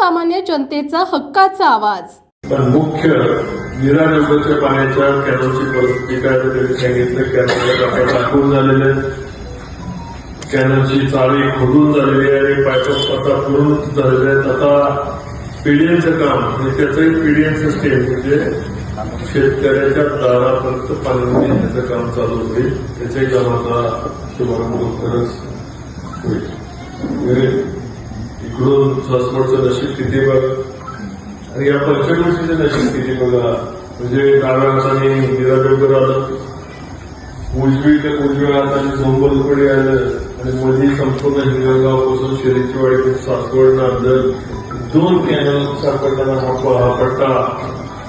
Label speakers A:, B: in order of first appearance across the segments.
A: सर्वसामान्य जनतेचा हक्काचा आवाज.
B: पण मुख्य निरानंबरच्या पाण्याच्या कॅनलची परिस्थिती काय त्यांनी सांगितलं. कॅनलच्या टाक्या टाकून झालेल्या आहेत. कॅनलची चाळी खोदून झालेली आहे. आणि पायप आता पूर्ण झालेले आहेत. आता पीडीएनचं काम आणि त्याचंही पीडीएन सिस्टीम म्हणजे शेतकऱ्याच्या दारापर्यंत पाणी देण्याचं काम चालू होईल. त्याच्याही कामाचा शुभारंभ लवकरच होईल. म्हणजे इकडून नशीब किती बघ आणि या पंचकृषीचं नशीब किती बघा म्हणजे नारायणाने निराबेकर आलं उजवी ते उजव्या हाताने झोंबलकडे आलं. आणि मध्ये संपूर्ण हिंगणगावपासून शरीरची वाडी सासवड नांदल दोन कॅनल सापडताना हा हा पट्टा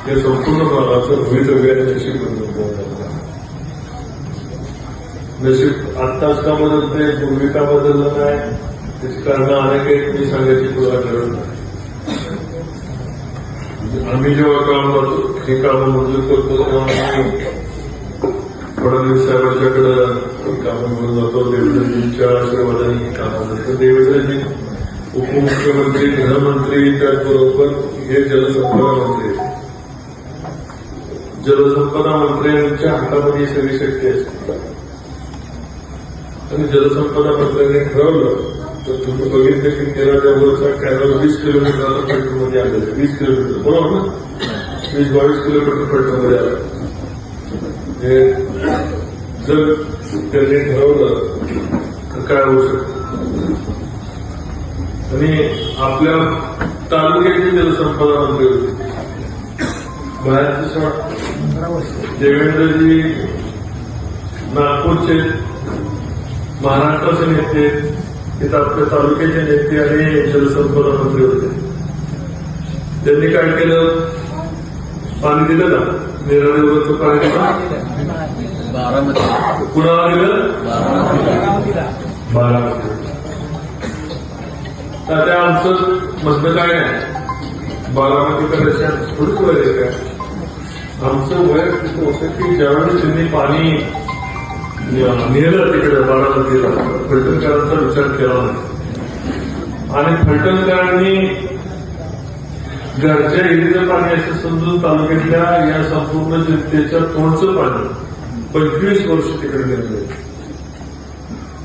B: या संपूर्ण भागाचं भुईत नशीब नशीब आत्ताच का बदलते पूर्वी का बदललं नाही त्याची कारणं अनेक आहेत मी सांगायची तुला गरज नाही आम्ही जेव्हा काम करतो हे काम मंजूर करतो फडणवीस साहेबांच्याकडे कामं घेऊन जातो देवेंद्रजींच्या आशीर्वादाने कामं करतो देवेंद्रजी उपमुख्यमंत्री गृहमंत्री त्याचबरोबर हे जलसंपदा मंत्री आहेत. जलसंपदा मंत्र्यांच्या हातामध्ये सगळी शक्ती असते आणि जलसंपदा मंत्र्यांनी ठरवलं तुम्ही बघितलं की तेरा जवळचा कॅनल वीस किलोमीटर पेट्रोलमध्ये आलेलं वीस किलोमीटर बरोबर ना? वीस बावीस किलोमीटर पेट्रोलमध्ये आलं. हे जर त्यांनी ठरवलं तर काय होऊ शकतं? आणि आपल्या तालुक्याची जलसंपदा मंत्री होती. बाहेरचे देवेंद्रजी नागपूरचे महाराष्ट्राचे नेते तिथं आपल्या तालुक्याचे नेते आणि जलसंपदा मंत्री होते. त्यांनी काय केलं? पाणी दिलं ना? निराळीवरचं पाणी दिलं.
C: बारामती.
B: कुणाला दिलं?
C: बारामती.
B: बारामती. त्या आमचं म्हणणं काय नाही बारामतीकडे रशियात थोडीच वय आहे काय? आमचं वय होतं की ज्यावेळेस त्यांनी पाणी नेलं तिकडे बारामतीला फलटणकरांचा विचार केला नाही. आणि फलटणकरांनी घरच्या हिरीचं पाणी असं समजून तालुक्यातल्या या संपूर्ण जनतेच्या तोंडचं पाणी पंचवीस वर्ष तिकडे नेलं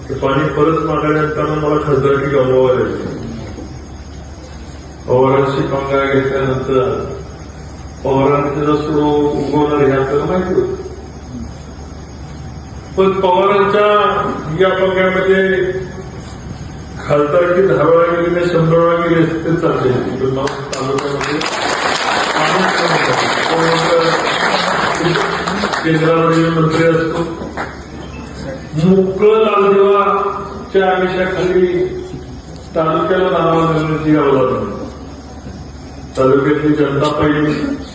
B: ते पाणी परत मागल्यानंतर मला खासदारकी गमवावं लागली पवारांशी पंगा घेतल्यानंतर पवारांनी त्याचा सोडून उगवणार ह्या तर माहिती होतं. पण पवारांच्या या पंग्यामध्ये खासदारकी दहा वेळा गेली नाही शंभर वेळा गेली असते ते चालते तालुक्यामध्ये? केंद्रामध्ये मंत्री असतो. मोकळ लालदेवाच्या आमिषाखाली तालुक्याला नावा देण्याची गावला तालुक्यातली जनता पाहिजे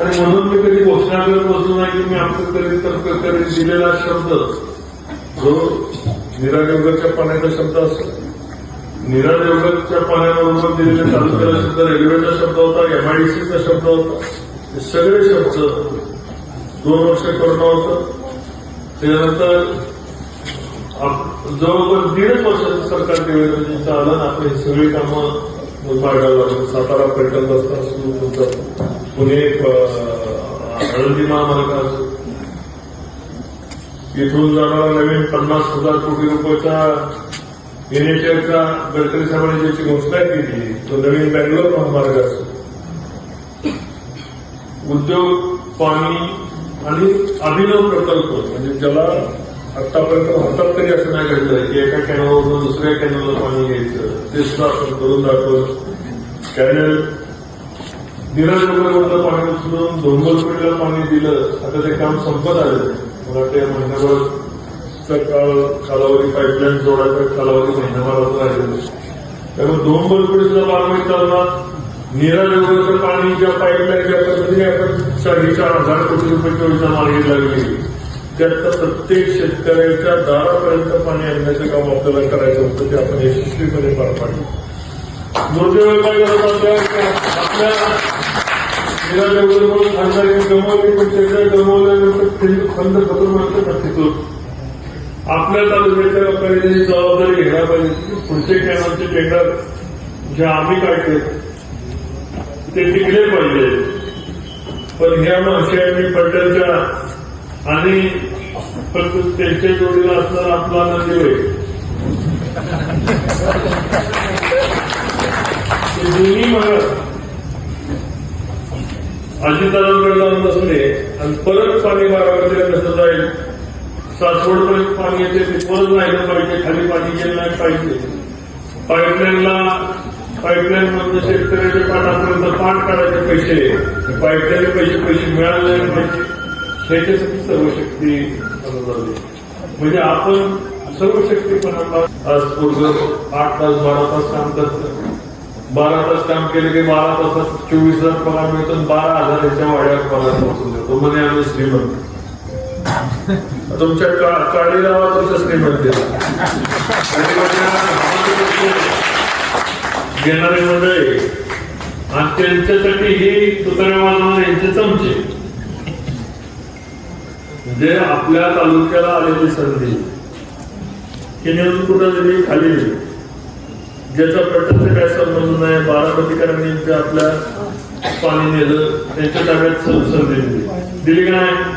B: आणि म्हणून मी कधी घोषणाकडे बसलो नाही की मी आमचं कधी तर्क करीत दिलेला शब्द जो निरादेवगरच्या पाण्याचा शब्द असतो. निरादेवगरच्या पाण्याबरोबर दिलेले तालुक्याला शब्द रेल्वेचा शब्द होता एमआयडीसीचा शब्द होता. हे सगळे शब्द दोन वर्ष करणं होतं. त्यानंतर जवळपास दीड वर्षाचं सरकार देवेंद्रजींचं आलं आणि आपले सगळी कामं मार्गाला सातारा पर्यटन रस्ता सुरू होता पुणे अं, आळंदी महामार्ग असो. इथून जाणारा नवीन पन्नास हजार कोटी रुपयाचा एनएचएलचा गडकरी साहेबांनी ज्याची घोषणा केली तो नवीन बँगलोर महामार्ग असतो उद्योग पाणी आणि अभिनव प्रकल्प म्हणजे ज्याला आतापर्यंत भारतात तरी असं नाही घडलं. की एका कॅनलवरून दुसऱ्या कॅनलला पाणी घ्यायचं. ते सुद्धा आपण करून दाखवलं कॅनल निराजवरलं पाणी उचलून डोंगरपेडला पाणी दिलं. आता ते काम संपत आलं. मला ते महिन्याभरचा काळ कालावधी पाईपलाईन जोडायचा कालावधी महिनाभराचा राहिलेला त्यामुळे दोन बरोबर सुद्धा बारमाही चालणार निराजवरचं पाणी ज्या पाईपलाईनच्या पद्धतीने आपण साडेचार हजार कोटी रुपयाची योजना मार्गी लागली त्यात प्रत्येक शेतकऱ्याच्या दारापर्यंत पाणी आणण्याचं काम आपल्याला करायचं होतं ते आपण यशस्वीपणे पार पाडलं. दुर्दैव काय करत आपल्या आपल्या निराजवरमुळे खासदारी गमवली पण त्याच्या गमावल्यानंतर खंड खंड खतून आपल्या तालुक्याच्या लोकांनी जबाबदारी घ्यायला पाहिजे पुढचे कॅनलचे टेंडर जे आम्ही काढले ते टिकले पाहिजे. पण ह्या मी पटेलच्या आणि परंतु त्यांच्या जोडीला असणारा आपला नदी होईल ते दोन्ही मग अजितदादांकडे जाऊन बसले आणि परत पाणी बारामतीला कसं जाईल? सासवडपर्यंत पाणी येते ते परत राहिलं पाहिजे खाली पाणी गेलं नाही पाहिजे. पाईपलाईनला पाईपलाईन मधून शेतकऱ्याच्या पाठापर्यंत पाठ काढायचे पैसे. पाईपलाईन पैसे पैसे मिळाले नाही पाहिजे. शेतीसाठी सर्व शक्ती अनुदान म्हणजे आपण सर्व शक्तीपणाला आज पूर्ण आठ तास बारा तास काम करत बारा तास काम केले की बारा तासात चोवीस हजार पगार मिळतो आणि बारा हजाराच्या वाड्यावर पगार पोहोचून देतो. म्हणे आम्ही श्रीमंत. तुमच्या काळी गावात तुमचं श्रीमंत घेणारे म्हणजे मंडळी आणि त्यांच्यासाठी ही तुकाराम यांचे चमचे. जे आपल्या तालुक्याला आलेली संधी की नेमून कुठं दिली खाली ज्याचा प्रत्यक्ष काय संबंध नाही बारामतीकरांनी जे आपल्या पाणी नेलं त्यांच्या ताब्यात संधी दिली. दिली का नाही?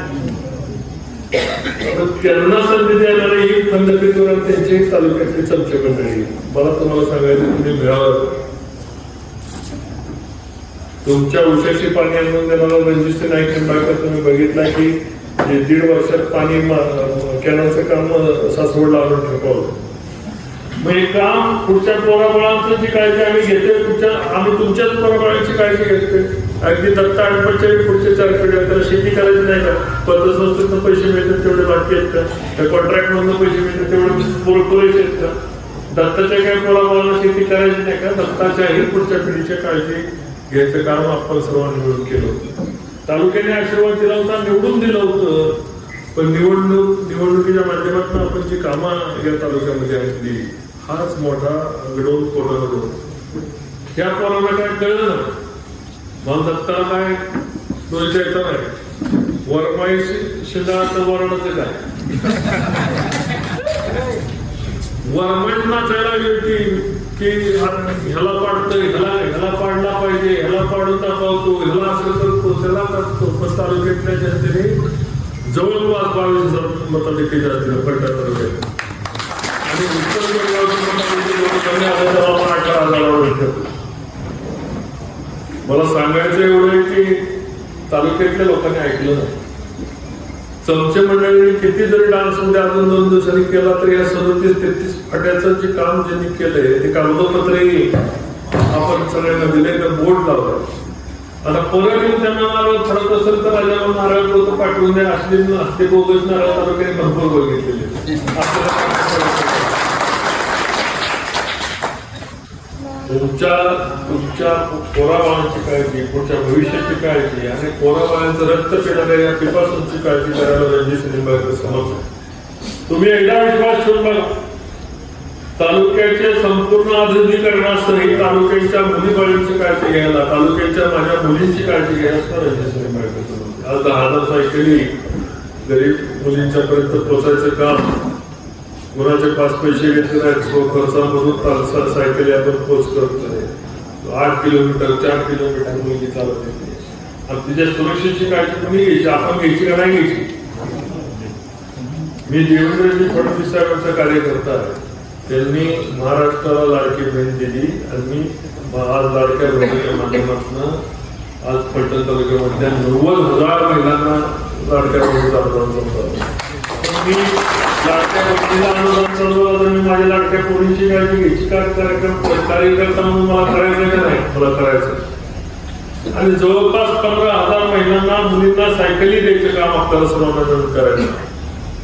B: त्यांना संधी द्यायला ही खंडपीठवर आणि त्यांचे तालुक्यातले चमचे मंडळी मला तुम्हाला सांगायचं तुम्ही मिळावं तुमच्या उशाशी पाणी आणून देणारा रणजित नाईक तुम्ही बघितला की म्हणजे दीड वर्षात पाणी कॅनलचं काम सासवडला आणून ठेवलं. मग हे काम पुढच्या पोराबाळांचं जी काळजी आम्ही घेतोय पुढच्या आम्ही तुमच्याच पोराबाळांची काळजी घेतोय. अगदी दत्ता अडपच्या पुढच्या चार पिढ्या त्याला शेती करायची नाही का? पतसंस्थेतून पैसे मिळतात तेवढे बाकी आहेत का? कॉन्ट्रॅक्ट मधून पैसे मिळतात तेवढे पुरेसे आहेत का? दत्ताच्या काही पोराबाळांना शेती करायची नाही का? दत्ताच्याही पुढच्या पिढीची काळजी घ्यायचं काम आपण सर्वांनी मिळून केलं. होतं तालुक्याने आशीर्वाद दिला होता निवडून दिलं होतं. पण निवडणूक निवडणुकीच्या माध्यमातून आपण जी कामं या तालुक्यामध्ये आणली हाच मोठा विरोध कोणाला त्या पोराला काय कळलं ना मग दत्ताला काय? दोन द्यायचं नाही. वरमाई शिंदाचं वरणाचं काय? वरमाईंना जायला गेली की ह्याला पाडतोय ह्याला ह्याला पाडला पाहिजे ह्याला पाडून दाखवतो ह्याला असं करतो त्याला करतो. पण तालुक्यातल्या जनतेने जवळपास बावीस हजार मताधिकारी असतील पडल्या तालुक्यात आणि उत्तर गोदावरी मला सांगायचं एवढं आहे की तालुक्यातल्या लोकांनी ऐकलं नाही. चमचे मंडळीने किती जरी डान्समध्ये अजून दोन दिवसांनी केला तरी या सदतीस तेहतीस फाट्याचं जे काम ज्यांनी केलंय ते कागदोपत्रही आपण सगळ्यांना दिले तर बोर्ड लावलं आता परत येऊन त्यांना नारळ फडत असेल तर राजाला नारळ पुरतं पाठवून द्या. असले असले बोगस नारळ तालुक्याने भरपूर बघितलेले आपल्याला तुमच्या तुमच्या कोराबाळांची काळजी पुढच्या भविष्याची काळजी आणि कोराबाळांचं रक्त पिणाऱ्या या पिपासूनची काळजी करायला रणजित निंबाळकर समज तुम्ही एकदा विश्वास ठेवून बघा. तालुक्याचे संपूर्ण आधुनिकीकरणासही तालुक्याच्या मुलीबाळींची काळजी घ्यायला तालुक्याच्या माझ्या मुलींची काळजी घ्यायला रणजित निंबाळकर समज आज दहा हजार सायकली गरीब मुलींच्या पर्यंत पोचायचं काम कोणाचे पाच पैसे घेतले नाहीत स्व खर्चामधून तालसा सायकल आपण पोच आहे आठ किलोमीटर चार किलोमीटर मुलगी चालत येते आणि तिच्या सुरक्षेची काळजी तुम्ही घ्यायची? आपण घ्यायची का नाही घ्यायची? मी देवेंद्रजी फडणवीस साहेबांचा कार्यकर्ता आहे. त्यांनी महाराष्ट्राला लाडकी बहीण दिली आणि मी आज लाडक्या बहिणीच्या माध्यमातून आज फलटण तालुक्यामधल्या नव्वद हजार महिलांना लाडक्या बहिणीचा अनुदान मी लाडक्या व्यक्तीला अनुदान चालवलं तर मी माझ्या लाडक्या पोरींची काळजी घ्यायची का कार्यक्रम कार्यकर्ता म्हणून मला करायचं का नाही? मला करायचं. आणि जवळपास पंधरा हजार महिलांना मुलींना सायकली द्यायचं काम आपल्याला सर्वांना मिळून करायचं.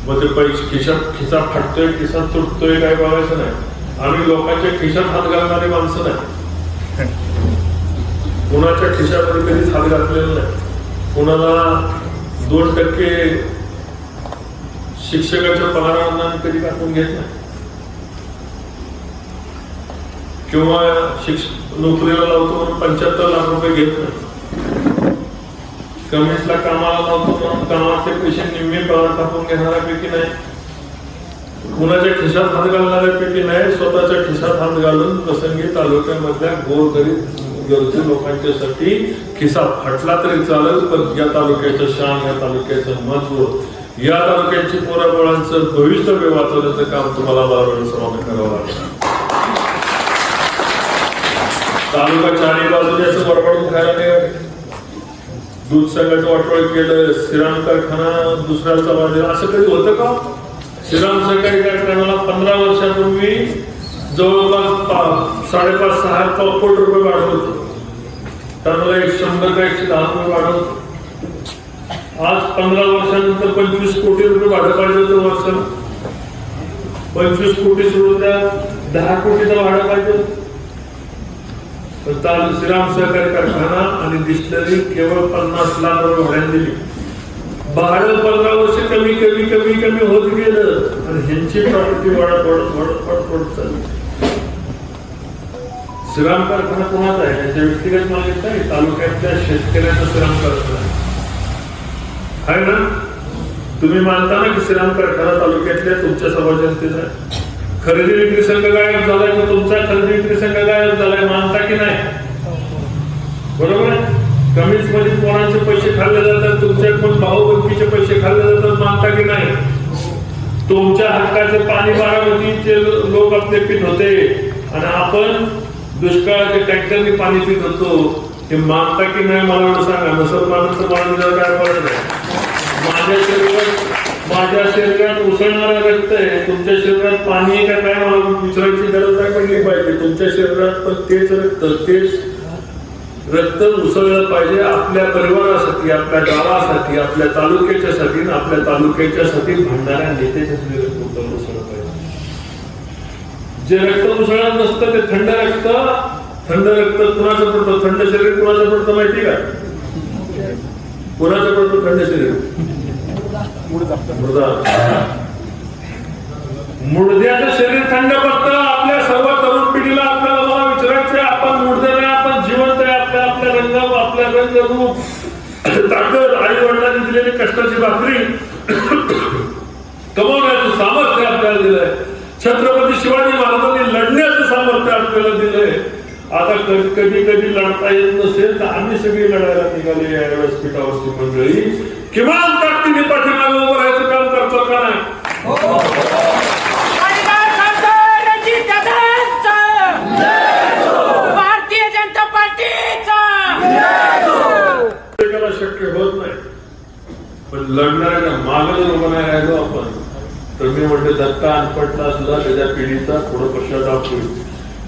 B: मग ते पैसे खिशात खिसा फाटतोय खिसा तुटतोय काय बघायचं नाही. आम्ही लोकांच्या खिशात हात घालणारी माणसं नाही. कुणाच्या खिशामध्ये कधीच हात घातलेला नाही. कुणाला दोन टक्के शिक्षकाच्या पगारांना कधी कापून घेत नाही. किंवा शिक्ष नोकरीला लावतो म्हणून पंच्याहत्तर लाख रुपये घेत नाही. कमिटीला कामाला लावतो म्हणून कामाचे पैसे निम्मे पगार टाकून घेणाऱ्यापैकी नाही. कुणाच्या खिशात हात घालणाऱ्यापैकी नाही स्वतःच्या खिशात हात घालून प्रसंगी तालुक्यामधल्या गोरगरीब गरजू लोकांच्यासाठी खिसा फाटला तरी चालेल पण या तालुक्याचं शान या तालुक्याचं महत्त्व या तालुक्याची पोराबोळांचं भवितव्य वाचवण्याचं काम तुम्हाला बारावडे करावं लागलं. तालुका चारी बाजूने असं बडबडून खायला नाही दूध संघाचं वाटोळ केलं श्रीराम कारखाना दुसऱ्याचा बाजूला असं कधी होतं का? श्रीराम सहकारी कारखान्याला पंधरा वर्षापूर्वी जवळपास पा- साडेपाच सहा कोटी रुपये वाढवत होतं. त्यामुळे एक शंभर का एकशे दहा रुपये वाढवत आज पंधरा वर्षानंतर पंचवीस कोटी रुपये भाडं पाहिजे होतं वर्षाला. पंचवीस कोटी सोडून द्या दहा कोटीचं भाडं पाहिजे. श्रीराम सहकारी कारखाना आणि डिस्टलरी केवळ पन्नास लाख रुपये भाड्याने दिली. भाडं पंधरा वर्ष कमी कमी कमी कमी होत गेलं. आणि ह्यांची प्रॉपर्टी वाढत वाढत वाढत वाढत वाढत चालली. श्रीराम कारखाना कोणाचा आहे? त्याच्या व्यक्तिगत मालकीचा आहे? तालुक्यातल्या शेतकऱ्यांचा श्रीराम कारखाना आहे. आहे ना? तुम्ही मानता ना की श्रीराम कारखाना तालुक्यातल्या तुमच्या समाज जनतेचा खरेदी विक्री संघ गायब झालाय तर तुमचा खरेदी विक्री संघ गायब झालाय मानता की नाही? बरोबर आहे? कमीच मध्ये कोणाचे पैसे खाल्ले जातात तुमच्या पण भाऊबंदीचे पैसे खाल्ले जातात मानता की नाही? तुमच्या हक्काचे पाणी बारामतीचे लोक आपले पित होते. आणि आपण दुष्काळाच्या ट्रॅक्टरने पाणी पित होतो. हे मानता की नाही मला सांगा. नसर मानत तर दिलं काय पडत नाही. माझ्या शरीरात माझ्या शरीरात उसळणारा रक्त आहे. तुमच्या शरीरात पाणी आहे का काय मला विचारायची गरज नाही पडली पाहिजे. तुमच्या शरीरात पण तेच रक्त तेच रक्त उसळलं पाहिजे आपल्या परिवारासाठी आपल्या गावासाठी आपल्या तालुक्याच्यासाठी आणि आपल्या तालुक्याच्यासाठी भांडणाऱ्या नेत्याच्यासाठी रक्त उचललं उसळलं पाहिजे. जे रक्त उसळत नसतं ते थंड रक्त थंड रक्त कुणाचं पडतं? थंड शरीर कुणाचं पडतं माहिती का? कुणाचं पडतं थंड शरीर? मुडद्याचं शरीर थंड पडतं आपल्या सर्व तरुण पिढीला आपल्याला मला विचारायचं आपण मुडदे नाही आपण जिवंत आहे. आपल्या आपल्या रंग आपल्या रंग रूप. ताकद आई वडिलांनी दिलेली कष्टाची भाकरी. कमवण्याचं सामर्थ्य आपल्याला दिलंय. छत्रपती शिवाजी महाराजांनी लढण्याचं सामर्थ्य आपल्याला दिलंय. आता कधी कधी कधी लढता येत नसेल तर आम्ही सगळी लढायला निघाले या व्यासपीठावरची मंडळी. किमान ताकदीने पाठीमागे उभं राहायचं काम करतो का नाही
D: परिवार खासदार रणजित दादांचा भारतीय जनता पार्टीचा
B: प्रत्येकाला शक्य होत नाही पण लढणाऱ्या मागे उभं नाही राहिलो आपण. तर मी म्हणतो दत्ता अनपटला सुद्धा त्याच्या पिढीचा थोडं पश्चाताप होईल.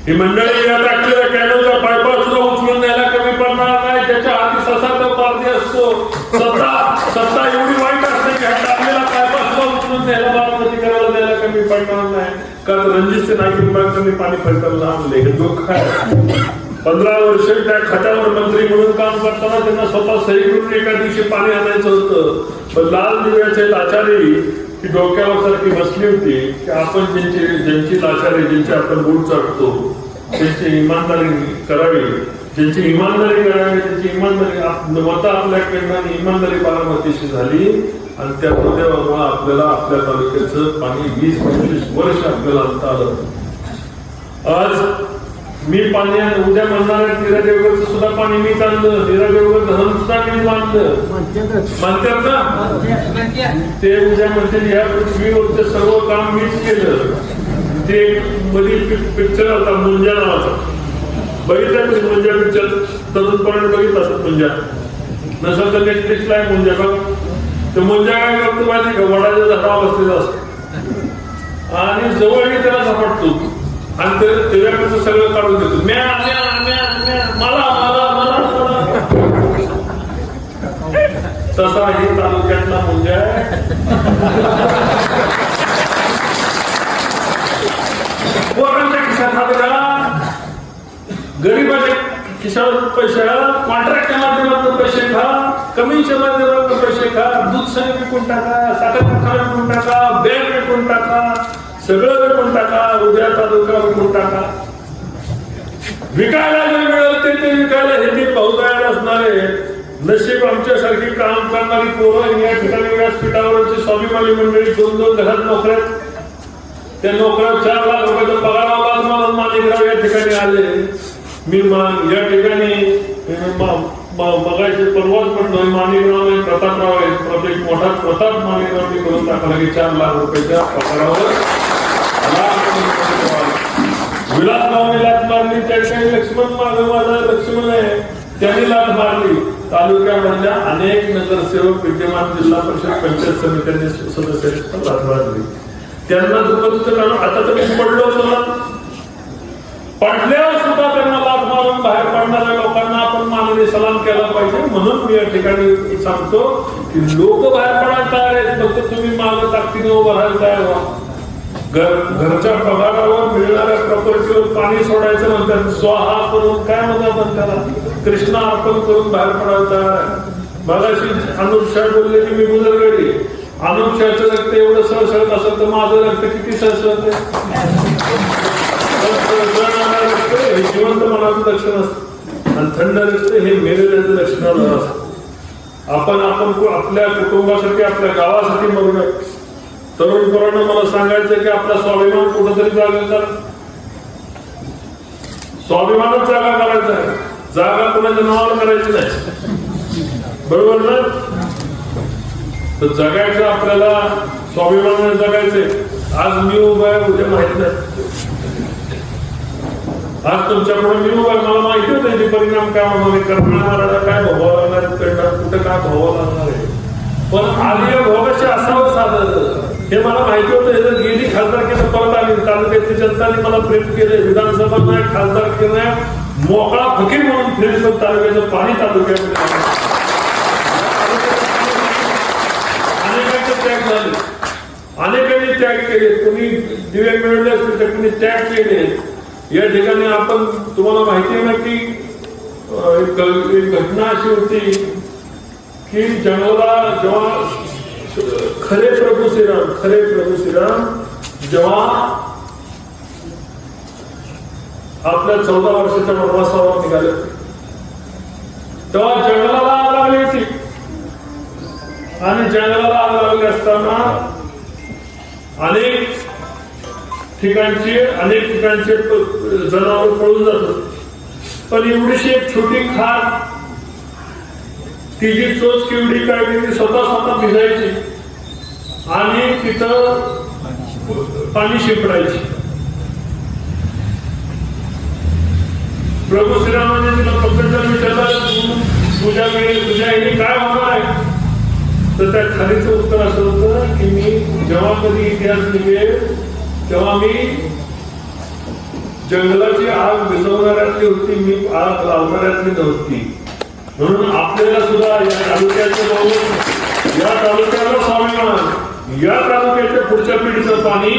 B: ही मंडळी या टाकलेल्या कॅनलचा बायपास सुद्धा उचलून द्यायला कमी पडणार नाही. त्याच्या हाती ससाचा पारधी असतो. सत्ता सत्ता एवढी वाईट असते की हा टाकलेला बायपास सुद्धा उचलून द्यायला बारामती करायला द्यायला कमी पडणार नाही. कारण रणजित नाईक पाणी फलकाला आणले हे दुःख आहे. पंधरा वर्ष त्या खात्यावर मंत्री म्हणून काम करताना त्यांना स्वतः सही करून एका दिवशी पाणी आणायचं होतं. पण लाल दिव्याचे लाचारी ही डोक्यावर सारखी बसली होती की आपण ज्यांची ज्यांची लाचारी ज्यांची आपण गुण चढतो त्यांची इमानदारी करावी ज्यांची इमानदारी करावी त्यांची इमानदारी मत आपल्या आपल्याकडनं इमानदारी बारामतीशी झाली आणि त्या दुर्दैवामुळे आपल्याला आपल्या तालुक्याचं पाणी वीस पंचवीस वर्ष आपल्याला आणता आलं. आज मी पाणी आणि उद्या म्हणणार तिरा देवगडचं सुद्धा पाणी मीच आणलं तिरा देवगड धरण सुद्धा मी बांधलं. मानतात ना? ते उद्या म्हणतील ह्या पृथ्वीवरचं सर्व काम मीच केलं. ते मध्ये पिक्चर होता मुंजा नावाचा. बघितलं तुम्ही मुंजा पिक्चर तरुणपणे बघित असत मुंजा नसेल तर नेटफ्लिक्सला आहे मुंजा बघ. तर मुंजा काय करतो माहिती का? वडाच्या झाडावर बसलेला असतो. आणि जवळही त्याला झपाटतो. आणि ते त्याच्याकडचं सगळं काढून देतो. म्या म्या म्या म्या. मला मला मला तसा हे तालुक्यातला मुंजा आहे. पोरांच्या खिशात हात घाला. गरीबाच्या खिशावर पैसे घाला. कॉन्ट्रॅक्टच्या माध्यमातून पैसे खा. कमीच्या माध्यमातून पैसे खा. दूध सगळं विकून टाका. साखर कारखाना विकून टाका. बँक विकून टाका. सगळं विकून टाका उद्या तालुका विकून टाका. विकायला जे मिळेल ते ते विकायला हे ते पाहू असणारे. नशीब आमच्यासारखी काम करणारी पोरं या ठिकाणी व्यासपीठावरची स्वाभिमानी मंडळी दोन दोन घरात नोकऱ्यात. त्या नोकऱ्यात चार लाख रुपयाचा पगार आला म्हणून माणिकराव या ठिकाणी आले. मी या ठिकाणी बघायचे परवाच म्हणतोय माणिकराव आहे प्रतापराव आहे प्रत्येक मोठा प्रताप माणिकरावनी करून टाकला की चार लाख रुपयाच्या पगारावर विलास रुपये विलासरावने लाच मारली त्या ठिकाणी लक्ष्मण माग माझा लक्ष्मण आहे. त्यांनी लाच मारली. तालुक्यामधल्या अनेक नगरसेवक विद्यमान जिल्हा परिषद पंचायत समित्यांनी सदस्यांनी पण लाच मारली. त्यांना दुखत कारण आता तर मी पडलो होतो ना. पडल्यावर सुद्धा त्यांना लाच मारून बाहेर पडणाऱ्या लोकांना आपण मानवी सलाम केला पाहिजे. म्हणून मी या ठिकाणी सांगतो की लोक बाहेर पडायला तयार आहेत. फक्त तुम्ही मागं ताकदीने उभं राहायला तयार व्हा. घरच्या पगारावर मिळणाऱ्या प्रॉपर्टीवर पाणी सोडायचं म्हणतात. स्वाहा करून काय म्हणतात म्हणतात? त्याला कृष्णा अर्पण करून बाहेर पडायला तयार आहे. मगाशी अनुपशा बोलले की मी गुजरगडी गेली शाहचं रक्त एवढं सळसळत असेल तर माझं रक्त किती सळसळत हे जिवंत मनाचं लक्षण असतं. आणि थंड रक्त हे मेलेल्याचं लक्षण असतं. आपण आपण आपल्या कुटुंबासाठी आपल्या गावासाठी मरू नये. तरुण पोरांना मला सांगायचं की आपला स्वाभिमान कुठंतरी जागा स्वाभिमानच जागा करायचा आहे. जागा कुणाच्या नावावर करायची नाही. बरोबर ना? तर जगायचं आपल्याला स्वाभिमानाने जगायचे आज मी उभा आहे उद्या माहीत नाही. आज तुमच्याकडे मी उभा आहे मला माहिती होतं त्याचे परिणाम काय होणार आहे. करणार काय भोगावं लागणार आहे, करणार कुठं काय भोगावं लागणार आहे? पण आली भोगाशी असावं साधं. हे मला माहिती होतं हे जर गेली खासदार केलं परत आली. तालुक्यातली जनताने मला प्रेम केले विधानसभा नाही खासदार केलं नाही. मोकळा फकीर म्हणून फिरतो तालुक्याचं पाणी तालुक्यात त्याग झाले. अनेकांनी त्याग केले. कोणी दिवे मिळवले असतील तर कोणी त्याग केले. या ठिकाणी आपण तुम्हाला माहिती आहे ना की एक एक घटना अशी होती की जंगला जेव्हा खरे प्रभू श्रीराम खरे प्रभू श्रीराम जेव्हा आपल्या चौदा वर्षाच्या वनवासावर निघाले तेव्हा जंगलाला आग लागली होती. आणि जंगलाला आग लागली असताना अनेक ठिकाणचे अनेक ठिकाणचे जनावर पळून जात पण एवढीशी एक छोटी खार तिची चोच केवढी काय ती स्वतः स्वतः भिजायची. आणि तिथं पाणी शिंपडायची. प्रभू श्रीरामाने तिला पकडलं विचारला तुझ्या वेळी तुझ्या ह्याने काय होणार आहे? तर त्या खालीचं उत्तर असं होतं की मी जेव्हा कधी इतिहास लिहिल तेव्हा मी जंगलाची आग विझवणाऱ्यातली होती मी आग लावणाऱ्यातली नव्हती. म्हणून आपल्याला सुद्धा या तालुक्याचे भाऊ या तालुक्याला स्वाभिमान या तालुक्याच्या पुढच्या पिढीचं पाणी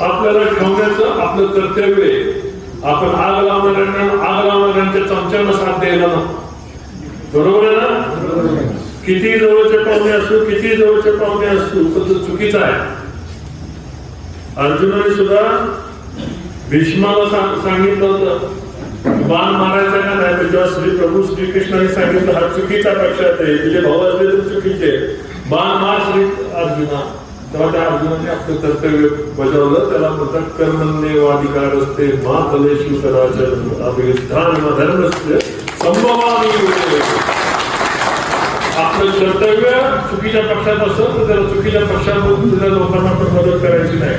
B: आपल्याला ठेवण्याचं आपलं कर्तव्य आहे. आपण आग लावणाऱ्यांना आग लावणाऱ्यांच्या चमच्यानं साथ द्यायला ना बरोबर आहे ना? किती जवळचे पाहुणे असू किती जवळचे पाहुणे असू तर तो चुकीचा आहे. अर्जुनाने सुद्धा भीष्माला सांग- सांगितलं होतं बाण मारायचा का नाही? जेव्हा श्री प्रभू श्रीकृष्णाने सांगितलं हा चुकीचा पक्षात आहे तुझे भाऊ असले तर चुकीचे. बाण मार श्री अर्जुना. तेव्हा त्या अर्जुनाने आपलं कर्तव्य बजावलं. त्याला म्हणतात कर्मने वाधिकार असते मा कलेशू कराचं अभिधान असते आपलं कर्तव्य चुकीच्या पक्षात असत तर त्याला चुकीच्या पक्षामधून तुझ्या लोकांना पण मदत करायची नाही.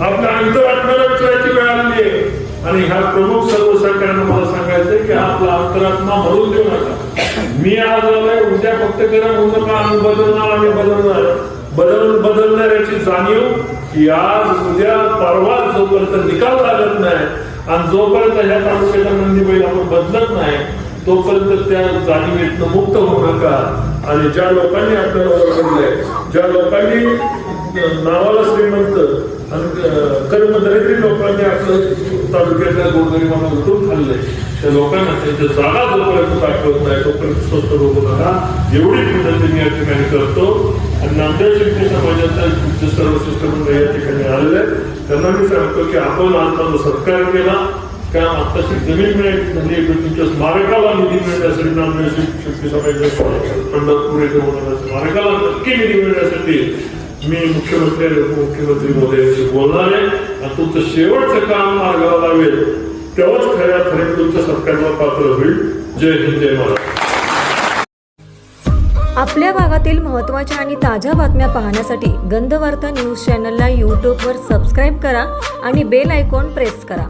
B: आपल्या अंतरात्म्याला विचारायची वेळ आली आहे. आणि ह्या प्रमुख सर्वसाधारण मला सांगायचंय की आपला अंतरात्मा मरून देऊ नका. मी आज आलोय उद्या फक्त करा होऊ नका आम्ही बदलणार आम्ही बदलणार. बदल बदलणाऱ्याची जाणीव की आज उद्या परवा जोपर्यंत निकाल लागत नाही आणि जोपर्यंत ह्या तालुक्याच्या नंदीबाई आपण बदलत नाही तोपर्यंत त्या जाणीवेतनं मुक्त होऊ नका. आणि ज्या लोकांनी आपल्याला ओळखलंय ज्या लोकांनी नावाला श्रीमंत आणि कर्मदरिद्री लोकांनी आपलं तालुक्यातल्या गोरगरिबांना उठून खाल्ले त्या लोकांना त्यांच्या जागा जोपर्यंत दाखवत नाही तोपर्यंत स्वस्त बघू नका. एवढी विनंती मी या ठिकाणी करतो. आणि नामदेव शिंदे समाजाचा जे सर्व शिष्टमंडळ या ठिकाणी आलेले आहेत, त्यांना मी सांगतो की आपण आज माझा सत्कार केला. का आत्ताची जमीन मिळेल म्हणजे तुमच्या स्मारकाला निधी मिळण्यासाठी नामदेव शिं- शिंदे समाजाच्या पंढरपूर येथे होणाऱ्या स्मारकाला नक्की निधी मिळण्यासाठी मी मुख्यमंत्री उपमुख्यमंत्री मोदयांशी बोलणार आहे आणि तुमचं शेवटचं काम मार्गाला लावेल तेव्हाच खऱ्या अर्थाने तुमच्या सत्काराला पात्र होईल जय हिंद जय महाराष्ट्र
E: आपल्या भागातील महत्त्वाच्या आणि ताज्या बातम्या पाहण्यासाठी गंधवार्ता न्यूज चॅनलला यूट्यूबवर सबस्क्राईब करा आणि बेल आयकॉन प्रेस करा.